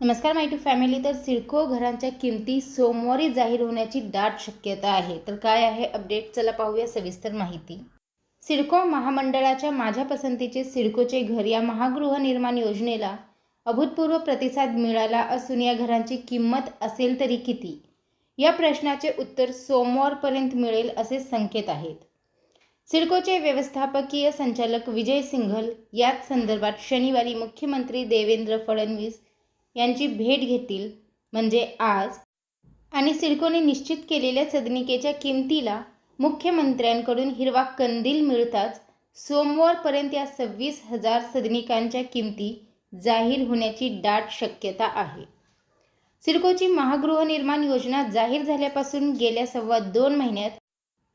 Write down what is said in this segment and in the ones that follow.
नमस्कार माय to family तर सिडको घरांच्या किमती सोमवारी जाहीर होण्याची दाट शक्यता आहे. तर काय आहे अपडेट चला पाहूया सविस्तर माहिती. सिडको महामंडळाच्या माझ्या पसंतीचे सिडकोचे घर या महागृहनिर्माण योजनेला अभूतपूर्व प्रतिसाद मिळाला असून या घरांची किंमत असेल तरी किती? या प्रश्नाचे उत्तर सोमवारपर्यंत मिळेल असे संकेत आहेत. सिडकोचे व्यवस्थापकीय संचालक विजय सिंघल याच संदर्भात शनिवारी मुख्यमंत्री देवेंद्र फडणवीस यांची भेट घेतील म्हणजे आज. आणि सिडकोने निश्चित केलेल्या सदनिकेच्या किमतीला मुख्यमंत्र्यांकडून हिरवा कंदील मिळताच सोमवारपर्यंत या सव्वीस हजार सदनिकांच्या किमती जाहीर होण्याची दाट शक्यता आहे. सिडकोची महागृहनिर्माण योजना जाहीर झाल्यापासून गेल्या सव्वा दोन महिन्यात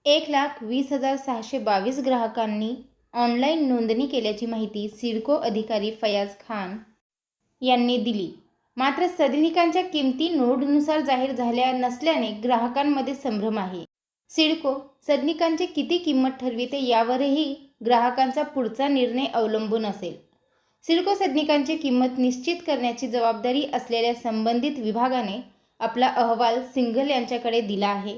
एक लाख वीस हजार सहाशे बावीस ग्राहकांनी ऑनलाईन नोंदणी केल्याची माहिती सिडको अधिकारी फयाज खान यांनी दिली. मात्र सदनिकांच्या किमती नोडनुसार जाहीर झाल्या नसल्याने ग्राहकांमध्ये संभ्रम आहे. सिडको सदनिकांची किती किंमत ठरविते यावरही ग्राहकांचा पुढचा निर्णय अवलंबून असेल. सिडको सदनिकांची किंमत निश्चित करण्याची जबाबदारी असलेल्या संबंधित विभागाने आपला अहवाल सिंघल यांच्याकडे दिला आहे.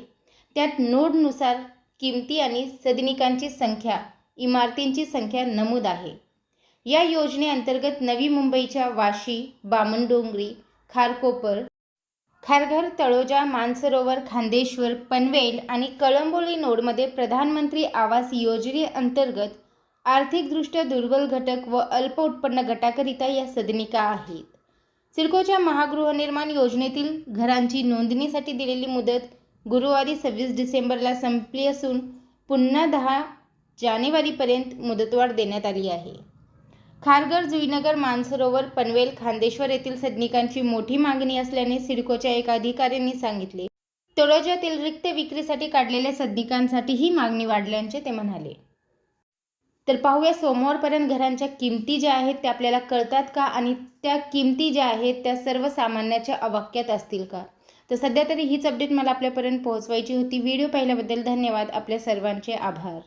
त्यात नोडनुसार किमती आणि सदनिकांची संख्या इमारतींची संख्या नमूद आहे. या योजनेअंतर्गत नवी मुंबईच्या वाशी बामणडोंगरी खारकोपर खारघर तळोजा मानसरोवर खांदेश्वर पनवेल आणि कळंबोली नोडमध्ये प्रधानमंत्री आवास योजनेअंतर्गत आर्थिकदृष्ट्या दुर्बल घटक व अल्प उत्पन्न गटाकरिता या सदनिका आहेत. सिडकोच्या महागृहनिर्माण योजनेतील घरांची नोंदणीसाठी दिलेली मुदत गुरुवारी सव्वीस डिसेंबरला संपली असून पुन्हा दहा जानेवारीपर्यंत मुदतवाढ देण्यात आली आहे. खारघर जुईनगर मानसरोवर पनवेल खांदेश्वर येथील सदनिकांची मोठी मागणी असल्याने सिडकोच्या एका अधिकाऱ्यांनी सांगितले. तळोजातील रिक्त विक्रीसाठी काढलेल्या सदनिकांसाठी ही मागणी वाढल्याचे ते म्हणाले. तर पाहूया सोमवारपर्यंत घरांच्या किमती ज्या आहेत त्या आपल्याला कळतात का? आणि त्या किमती ज्या आहेत त्या सर्वसामान्याच्या अवाक्यात असतील का? तर सध्या तरी हीच अपडेट मला आपल्यापर्यंत पोहोचवायची होती. व्हिडिओ पाहिल्याबद्दल धन्यवाद. आपल्या सर्वांचे आभार.